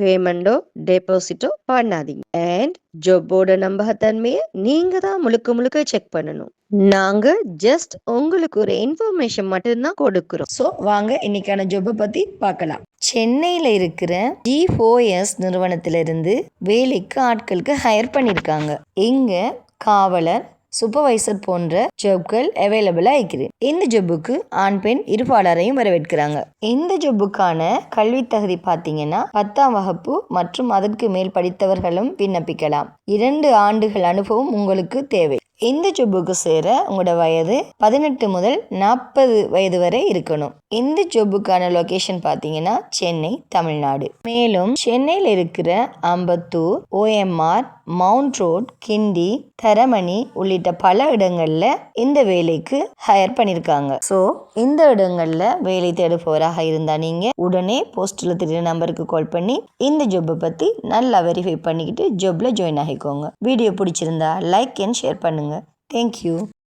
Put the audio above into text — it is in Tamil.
பேமெண்டோ டெபாசிட்டோ பண்ணாதீங்க. அண்ட் ஜோபோட நம்பகத்தன்மையை நீங்க தான் முழுக்க முழுக்க செக் பண்ணணும். நாங்க ஜஸ்ட் உங்களுக்கு ஒரு இன்ஃபர்மேஷன் மட்டும்தான் கொடுக்கிறோம். ஸோ வாங்க இன்னைக்கான ஜாப்பை பத்தி பார்க்கலாம். சென்னையில் இருக்கிற ஜி எஸ் நிறுவனத்திலிருந்து வேலைக்கு ஆட்களுக்கு ஹையர் பண்ணியிருக்காங்க இங்க காவலர் சூப்பர்வைசர் போன்ற ஜாப்கள் அவைலபிளாக இருக்குது இந்த ஜாப்புக்கு ஆண் பெண் இருபாலரையும் வரவேற்கிறாங்க. இந்த ஜாப்புக்கான கல்வி தகுதி பார்த்தீங்கன்னா பத்தாம் வகுப்பு மற்றும் அதற்கு மேல் படித்தவர்களும் விண்ணப்பிக்கலாம். இரண்டு ஆண்டுகள் அனுபவம் உங்களுக்கு தேவை. இந்த ஜொப்புக்கு சேர உங்களோட வயது பதினெட்டு முதல் நாற்பது வயது வரை இருக்கணும். இந்த ஜொப்புக்கான லொகேஷன் பார்த்தீங்கன்னா சென்னை தமிழ்நாடு. மேலும் சென்னையில் இருக்கிற Ambattur OMR Mount Road Guindy Taramani உள்ளிட்ட பல இடங்கள்ல இந்த வேலைக்கு ஹையர் பண்ணியிருக்காங்க ஸோ இந்த இடங்கள்ல வேலை தேடுபவராக இருந்தா நீங்க உடனே போஸ்டில் தெரிய நம்பருக்கு கால் பண்ணி இந்த ஜொப்பை பத்தி நல்லா வெரிஃபை பண்ணிக்கிட்டு ஜொப்ல ஜாயின் ஆகிக்கோங்க. வீடியோ பிடிச்சிருந்தா like and share Thank you.